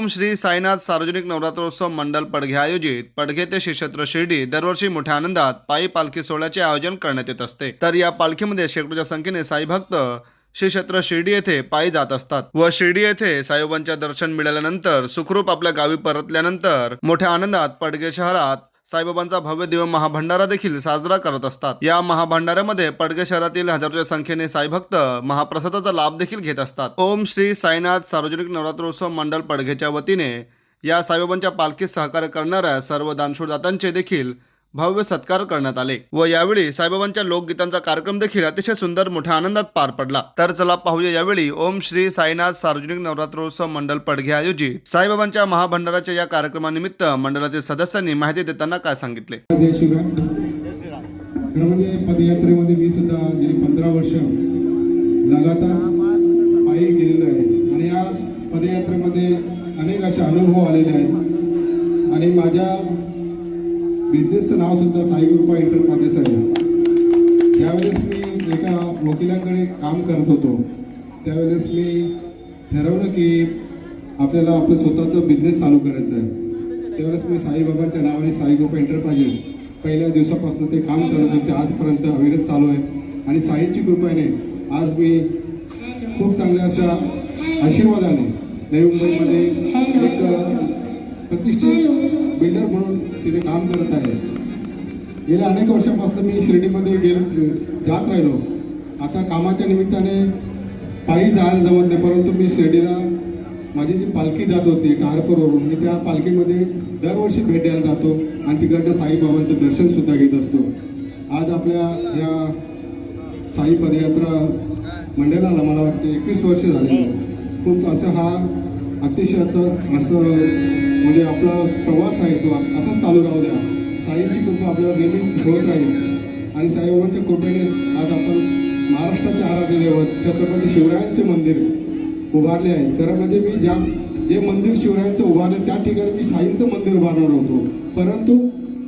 ओम श्री साईनाथ सार्वजनिक नवरात्रोत्सव मंडळ पडघे आयोजित पडघे ते श्रीक्षेत्र शिर्डी दरवर्षी मोठ्या आनंदात पायी पालखी सोहळ्याचे आयोजन करण्यात येत असते. तर या पालखीमध्ये शेकडोच्या संख्येने साई भक्त श्रीक्षेत्र शिर्डी येथे पायी जात असतात व शिर्डी येथे साईबाबांच्या दर्शन मिळाल्यानंतर सुखरूप आपल्या गावी परतल्यानंतर मोठ्या आनंदात पडघे शहरात साईबाबांचा भव्य दिव्य महाभंडारा देखील साजरा करत असतात. या महाभंडाऱ्यामध्ये पडगे शहरातील हजारोच्या संख्येने साईभक्त महाप्रसादाचा लाभ देखील घेत असतात. ओम श्री साईनाथ सार्वजनिक नवरात्रोत्सव मंडळ पडघेच्या वतीने या साईबाबांच्या पालखीत सहकार्य करणाऱ्या सर्व दानशूरदातांचे देखील भव्य सत्कार करण्यात आले व यावेळी साईबाबांच्या लोकगीतांचा कार्यक्रम देखील अतिशय सुंदर मोठ्या आनंदात पार पडला. तर चला पाहूया यावेळी ओम श्री साईनाथ सार्वजनिक नवरात्रोत्सव मंडळ पडघे आयोजित साईबाबांच्या महाभंडाराच्या या कार्यक्रमानिमित्त मंडळातील सदस्यांनी माहिती देताना काय सांगितले? म्हणजे पदयात्रेमध्ये मी सुद्धा गेली पंधरा वर्ष लगातार पायी गेलेलो आहे. आणि या पदयात्रेमध्ये अनेक असे अनुभव आलेले आहेत. आणि माझ्या बिझनेसचं नाव सुद्धा साई कृपा एंटरप्राइजेस आहे. त्यावेळेस मी एका वकिलांकडे काम करत होतो त्यावेळेस मी ठरवलं की आपल्याला आपलं स्वतःचं बिझनेस चालू करायचं आहे. त्यावेळेस मी साईबाबांच्या नावाने साई ग्रुप एंटरप्राइजेस पहिल्या दिवसापासून ते काम चालू होते आजपर्यंत अविरत चालू आहे. आणि साईंची कृपाने आज मी खूप चांगल्या अशा आशीर्वादाने नवी मुंबईमध्ये एक प्रतिष्ठित बिल्डर म्हणून तिथे काम करत आहे. गेल्या अनेक वर्षापासून मी शिर्डीमध्ये गेलो जात राहिलो. आता कामाच्या निमित्ताने पायी जायला जमत नाही परंतु मी शिर्डीला माझी जी पालखी जात होती कारपूरवरून मी त्या पालखीमध्ये दरवर्षी भेट द्यायला जातो आणि तिकडनं साईबाबांचं दर्शनसुद्धा घेत असतो. आज आपल्या या साई पदयात्रा मंडळाला मला वाटते एकवीस वर्ष झाले. खूप असं हा अतिशय आता असं म्हणजे आपला प्रवास आहे तो. असाच चालू राहू द्या. साईंची कृपा आपल्याला नेहमीच होत राहील. आणि साईबाबांच्या कृपेने आज आपण महाराष्ट्राचे आराध्य दैवत छत्रपती शिवरायांचे मंदिर उभारले आहे. खरं म्हणजे मी ज्या जे मंदिर शिवरायांचं उभारलं त्या ठिकाणी मी साईंचं मंदिर उभारणार होतो. परंतु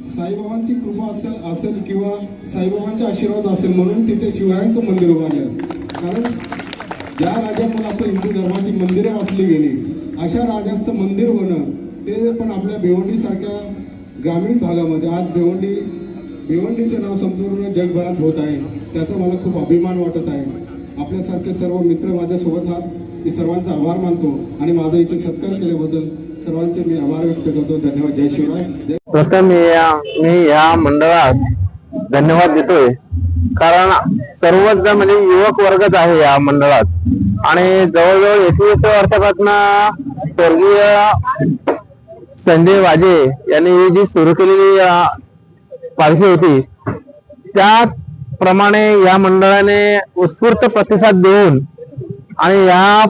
साईबाबांची कृपा असेल असेल किंवा साईबाबांचा आशीर्वाद असेल म्हणून तिथे शिवरायांचं मंदिर उभारलं. कारण ज्या राजामुळे आपल्या हिंदू धर्माची मंदिरं वाचली गेली अशा राजांचं मंदिर होणं ते पण आपल्या भिवंडीसारख्या ग्रामीण भागामध्ये आज भिवंडी भिवंडीचं नाव संपूर्ण जगभरात होत आहे. त्याचा मला खूप अभिमान वाटत आहे. आपल्यासारखे सर्व मित्र माझ्यासोबत आहात. मी सर्वांचा आभार मानतो आणि माझा इथे सत्कार केल्याबद्दल सर्वांचे मी आभार व्यक्त करतो. धन्यवाद. जय शिवराय. जय प्रथम मी या मंडळात धन्यवाद देतोय. कारण सर्वच जण म्हणजे युवक वर्गच आहे या मंडळात. आणि जवळजवळ एकवीस वर्षापासून स्वर्गीय संजय वाजे यांनी ही जी सुरू केलेली पालखी होती त्याप्रमाणे या मंडळाने उत्स्फूर्त प्रतिसाद देऊन आणि या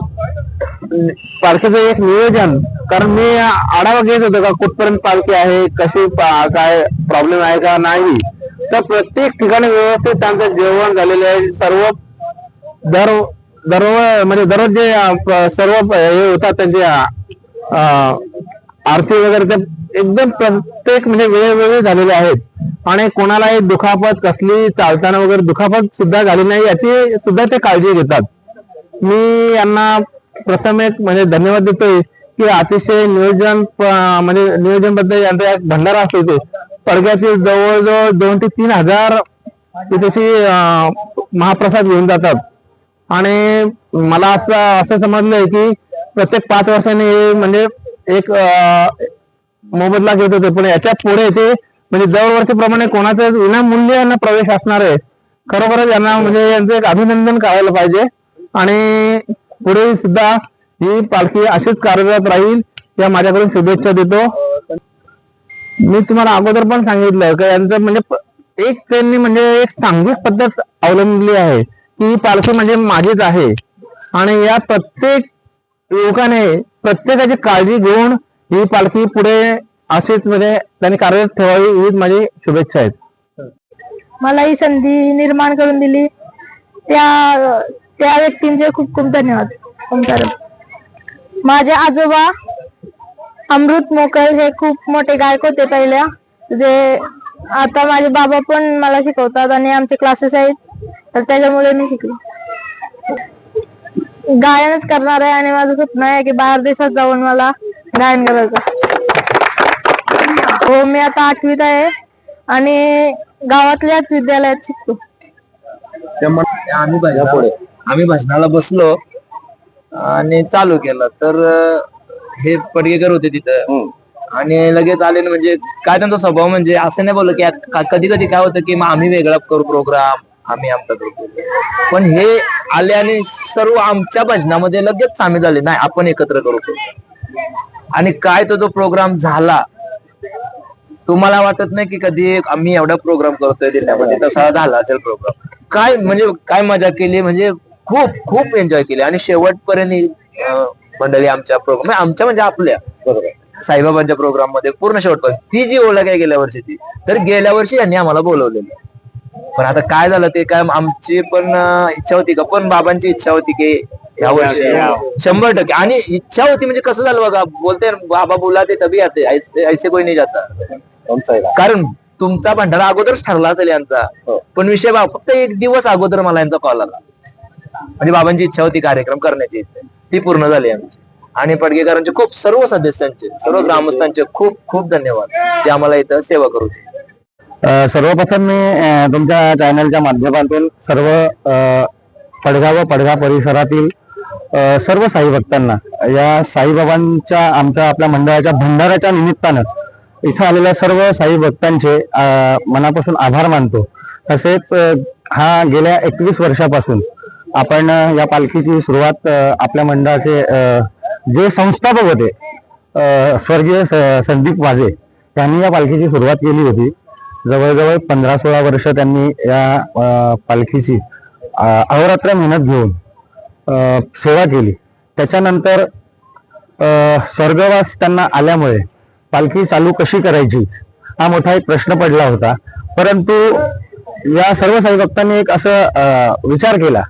पालखीचं एक नियोजन कारण मी आढावा घेत होतो का कुठपर्यंत पालखी आहे कशी काय प्रॉब्लेम आहे का नाही तर प्रत्येक ठिकाणी व्यवस्थित त्यांचं जेवण झालेलं आहे. सर्व दर दररोज म्हणजे दररोज जे सर्व हे होतात त्यांचे अं, आरती वगैरे त्या एकदम प्रत्येक म्हणजे वेगवेगळे झालेले आहेत. आणि कोणालाही दुखापत कसली चालताना वगैरे दुखापत सुद्धा झाली नाही याची सुद्धा ते काळजी घेतात. मी यांना प्रथम एक म्हणजे धन्यवाद देतोय की अतिशय नियोजन म्हणजे नियोजनबद्दल यांचा एक भंडारा असतो इथे. पडग्यातील जवळजवळ दोन ते तीन हजार तिथे महाप्रसाद घेऊन जातात. आणि मला असं असं समजलंय की प्रत्येक पाच वर्षांनी हे म्हणजे एक मोबदला घेत होते. पण याच्यापुढे ते म्हणजे दरवर्षीप्रमाणे कोणाचं विनामूल्य यांना प्रवेश असणार आहे खरोखरच यांना म्हणजे यांचं एक अभिनंदन करायला पाहिजे. आणि पुढे सुद्धा ही पालखी अशीच कार्यरत राहील या माझ्याकडून शुभेच्छा देतो. मी तुम्हाला अगोदर पण सांगितलं की यांचं म्हणजे एक त्यांनी म्हणजे एक सांघिक पद्धत अवलंबली आहे की ही पालखी म्हणजे माझीच आहे. आणि या प्रत्येक युवकाने प्रत्येकाची काळजी घेऊन ही पालखी पुढे असेच म्हणजे त्यांनी कार्यरत ठेवावी हीच माझी शुभेच्छा आहेत. मला ही संधी निर्माण करून दिली. त्या त्या व्यक्तींचे खूप खूप धन्यवाद. ओंकार. माझे आजोबा अमृत मोकल हे खूप मोठे गायक होते पहिल्या. जे आता माझे बाबा पण मला शिकवतात आणि आमचे क्लासेस आहेत. तर त्याच्यामुळे मी शिकले. गायनच करणार आहे आणि माझं स्वप्न आहे की बाहेर देशात जाऊन मला नारायणगडाचा हो मी आता आठवीत आहे आणि गावातल्याच विद्यालयात शिकतो. आम्ही भजनापुढे आम्ही भजनाला बसलो आणि चालू केलं. तर अं, हे पडगेकर होते तिथं. आणि लगेच आले ना म्हणजे काय त्यांचा स्वभाव म्हणजे असं नाही बोललं की कधी कधी काय होतं की मग आम्ही वेगळा करू प्रोग्राम आम्ही आमचा ग्रुप पण हे आले आणि सर्व आमच्या भजनामध्ये लगेच सामील झाले. नाही आपण एकत्र करू. आणि काय तो जो प्रोग्राम झाला तुम्हाला वाटत नाही की कधी आम्ही एवढा प्रोग्राम करतोय जिल्ह्यामध्ये तसा झाला असेल प्रोग्राम काय म्हणजे काय मजा केली? म्हणजे खूप खूप एन्जॉय केली. आणि शेवटपर्यंत मंडळी आमच्या प्रोग्राम म्हणजे आमच्या म्हणजे आपल्या. बरोबर. साईबाबांच्या प्रोग्राममध्ये पूर्ण शेवटपर्यंत. ती जी ओळख आहे गेल्या वर्षी ती. तर गेल्या वर्षी यांनी आम्हाला बोलवलेलं. पण आता काय झालं ते काय आमची पण इच्छा होती का? पण बाबांची इच्छा होती की या वर्षी शंभर टक्के. आणि इच्छा होती म्हणजे कसं झालं बघा बोलते बाबा बोला ते तभी आते ऐसे ऐसे कोई नाही जाता. कारण तुमचा भंडारा अगोदरच ठरला असेल यांचा. पण विषय फक्त एक दिवस अगोदर मला यांचा कॉल आला. म्हणजे बाबांची इच्छा होती कार्यक्रम करण्याची. ती पूर्ण झाली आमची. आणि पडगेकरांचे खूप सर्व सदस्यांचे सर्व ग्रामस्थांचे खूप खूप धन्यवाद जे आम्हाला इथं सेवा करू अ, सर्वप्रथम मी तुमच्या चॅनलच्या माध्यमातून सर्व पडगा व पडगा परिसरातील सर्व साई भक्तांना या साईबाबांच्या आमच्या आपल्या मंडळाच्या भंडाराच्या निमित्तानं इथं आलेल्या सर्व साई भक्तांचे मनापासून आभार मानतो. तसेच हा गेल्या एकवीस वर्षापासून आपण या पालखीची सुरुवात आपल्या मंडळाचे जे संस्थापक होते स्वर्गीय स- संदीप वाजे त्यांनी या पालखीची सुरुवात केली होती. जवळजवळ पंधरा सोळा वर्ष त्यांनी या पालखीची अहोरात्र मेहनत घेऊन सेवा केली. त्याच्यानंतर स्वर्गवास त्यांना आल्यामुळे पालखी चालू कशी करायची हा मोठा एक प्रश्न पडला होता. परंतु या सर्व साईभक्तांनी एक असं विचार केला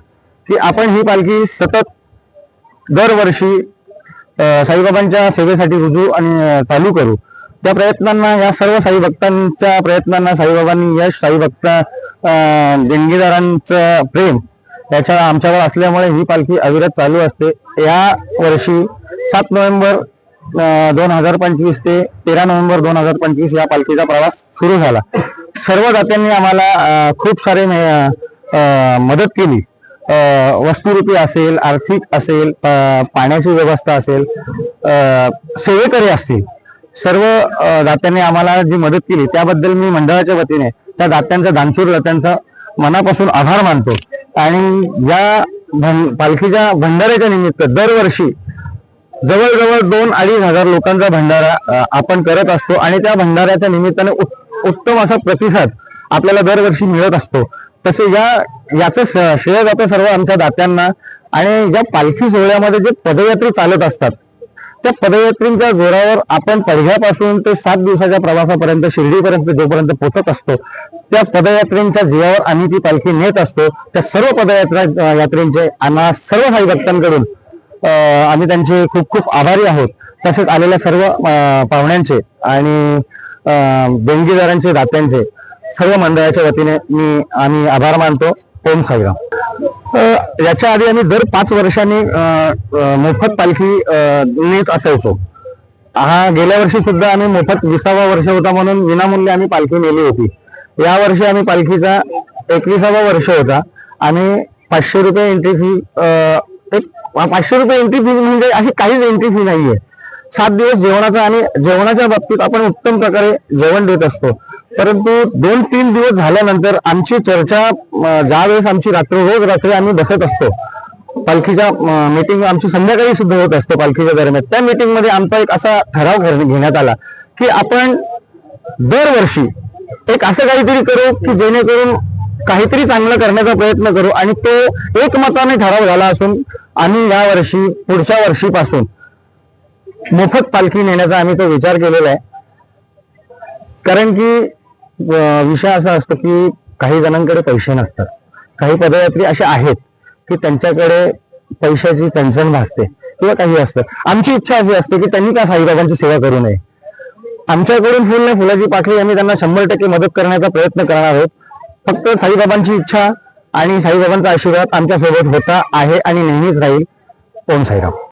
की आपण ही पालखी सतत दरवर्षी साईबाबांच्या सेवेसाठी रुजू आणि चालू करू. त्या प्रयत्नांना या सर्व साई भक्तांच्या प्रयत्नांना साईबाबांनी यश साई भक्त देणगीदारांचं प्रेम याच्या आमच्यावर असल्यामुळे ही पालखी अविरत चालू असते. या वर्षी सात नोव्हेंबर दोन हजार पंचवीस ते तेरा नोव्हेंबर दोन हजार पंचवीस या पालखीचा प्रवास सुरू झाला. सर्व दात्यांनी आम्हाला खूप सारे मे- मदत केली. वस्तुरूपी असेल आर्थिक असेल पाण्याची व्यवस्था असेल सेवेकरी असतील. सर्व दात्यांनी आम्हाला जी मदत केली त्याबद्दल मी मंडळाच्या वतीने त्या दात्यांचा दानशूर दात्यांचा मनापासून आभार मानतो. आणि या भं- पालखीच्या भंडाऱ्याच्या निमित्त दरवर्षी जवळजवळ दोन अडीच हजार लोकांचा भंडारा आपण करत असतो. आणि त्या भंडाऱ्याच्या निमित्ताने उत्तम असा प्रतिसाद आपल्याला दरवर्षी मिळत असतो. तसे या याचं श्रेय जातं सर्व आमच्या दात्यांना आणि या पालखी सोहळ्यामध्ये जे पदयात्री चालत असतात त्या पदयात्रेच्या जोरावर आपण पडघ्यापासून ते सात दिवसाच्या प्रवासापर्यंत शिर्डीपर्यंत जोपर्यंत पोहोचत असतो त्या पदयात्रेंच्या जीवावर आम्ही ती पालखी नेत असतो. त्या सर्व पदयात्रा यात्रेंचे आम्हा सर्व साई भक्तांकडून आम्ही त्यांचे खूप खूप आभारी आहोत. तसेच आलेल्या सर्व पाहुण्यांचे आणि देणगीदारांचे दात्यांचे सर्व मंडळाच्या वतीने मी आम्ही आभार मानतो. ओम साईराम. याच्या आधी आम्ही दर पाच वर्षांनी मोफत पालखी नेत असायचो. हा गेल्या वर्षी सुद्धा आम्ही मोफत विसावा वर्ष होता म्हणून विनामूल्य आम्ही पालखी नेली होती. या वर्षी आम्ही पालखीचा एकविसावा वर्ष होता आणि पाचशे रुपये एंट्री फी एक पाचशे रुपये एंट्री फी म्हणजे अशी काहीच एंट्री फी नाहीये. सात दिवस जेवणाचा आणि जेवणाच्या बाबतीत आपण उत्तम प्रकारे जेवण देत असतो. परंतु दोन तीन दिवस झाल्यानंतर आमची चर्चा ज्यावेळेस आमची रात्र रोज रात्री आम्ही बसत असतो पालखीच्या मीटिंग आमची संध्याकाळी सुद्धा होत असते पालखीच्या दरम्यान. त्या मीटिंगमध्ये आमचा एक असा ठराव घेण्यात आला की आपण दरवर्षी एक असं काहीतरी करू की जेणेकरून काहीतरी चांगलं करण्याचा प्रयत्न करू आणि तो एकमताने ठराव झाला असून आम्ही या वर्षी पुढच्या वर्षीपासून मोफत पालखी नेण्याचा आम्ही तो विचार केलेला आहे. कारण की विषय असा असतो की काही जणांकडे पैसे नसतात. काही पदयात्री असे आहेत की त्यांच्याकडे पैशाची चणचण भासते किंवा काही असतं. आमची इच्छा अशी असते की त्यांनी का साईबाबांची सेवा करू नये. आमच्याकडून फुल नाही फुलाची पाकळी आम्ही त्यांना शंभर टक्के मदत करण्याचा प्रयत्न करणार आहोत. फक्त साईबाबांची इच्छा आणि साईबाबांचा आशीर्वाद आमच्यासोबत होता आहे आणि नेहमीच राहील. ओम साईराम.